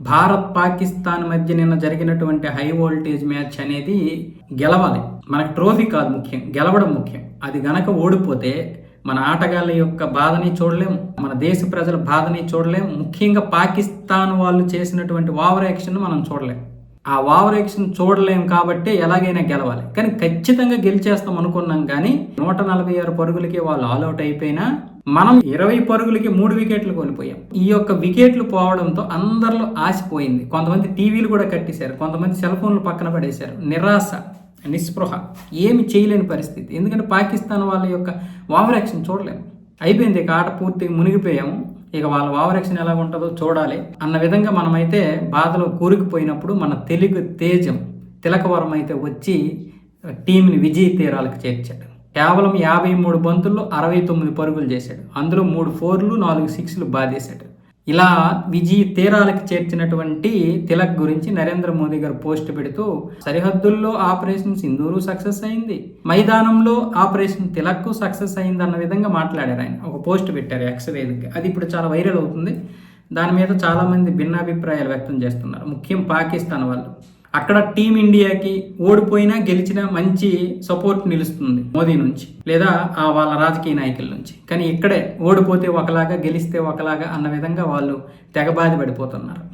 భారత్ పాకిస్తాన్ మధ్య నిన్న జరిగినటువంటి హై వోల్టేజ్ మ్యాచ్ అనేది గెలవాలి. మనకు ట్రోఫీ కాదు ముఖ్యం గెలవడం ముఖ్యం. అది గనక ఓడిపోతే మన ఆటగాళ్ళ యొక్క బాధని చూడలేము మన దేశ ప్రజల బాధని చూడలేము ముఖ్యంగా పాకిస్తాన్ వాళ్ళు చేసినటువంటి ఓవర్ యాక్షన్ మనం చూడలేము ఆ ఓవర్ యాక్షన్ చూడలేం కాబట్టి ఎలాగైనా గెలవాలి. కానీ ఖచ్చితంగా గెలిచేస్తాం అనుకున్నాం కానీ నూట నలభై ఆరు పరుగులకి వాళ్ళు ఆల్అౌట్ అయిపోయినా మనం ఇరవై పరుగులకి మూడు వికెట్లు కోల్పోయాం. ఈ యొక్క వికెట్లు పోవడంతో అందరిలో ఆశపోయింది కొంతమంది టీవీలు కూడా కట్టేశారు. కొంతమంది సెల్ ఫోన్లు పక్కన పడేశారు. నిరాశ నిస్పృహ ఏమి చేయలేని పరిస్థితి. ఎందుకంటే పాకిస్తాన్ వాళ్ళ యొక్క ఓవర్ యాక్షన్ చూడలేము అయిపోయింది. ఇక ఆట పూర్తిగా మునిగిపోయాము. ఇక వాళ్ళ ఓవర్ ఎలా ఉంటుందో చూడాలి. అన్న విధంగా మనమైతే బాధలో కూరుకుపోయినప్పుడు మన తెలుగు తేజం తిలకవరం అయితే వచ్చి టీంని విజయ తీరాలకు చేర్చాడు. కేవలం యాభై మూడు బంతుల్లో అరవై తొమ్మిది పరుగులు చేశాడు. అందులో మూడు ఫోర్లు నాలుగు సిక్స్లు బాధేశాడు. ఇలా విజయ తీరాలకు చేర్చినటువంటి తిలక్ గురించి నరేంద్ర మోదీ గారు పోస్ట్ పెడుతూ సరిహద్దుల్లో ఆపరేషన్ సింధూరు సక్సెస్ అయింది. మైదానంలో ఆపరేషన్ తిలక్ సక్సెస్ అయింది అన్న విధంగా మాట్లాడారు ఆయన. ఒక పోస్ట్ పెట్టారు ఎక్స్ వేదిక అది ఇప్పుడు చాలా వైరల్ అవుతుంది. దాని మీద చాలామంది భిన్నాభిప్రాయాలు వ్యక్తం చేస్తున్నారు. ముఖ్యం పాకిస్తాన్ వాళ్ళు. అక్కడ టీమిండియాకి ఓడిపోయినా గెలిచినా మంచి సపోర్ట్ నిలుస్తుంది మోదీ నుంచి లేదా ఆ వాళ్ళ రాజకీయ నాయకుల నుంచి. కానీ ఇక్కడే ఓడిపోతే ఒకలాగా గెలిస్తే ఒకలాగా అన్న విధంగా వాళ్ళు తెగబాది పడిపోతున్నారు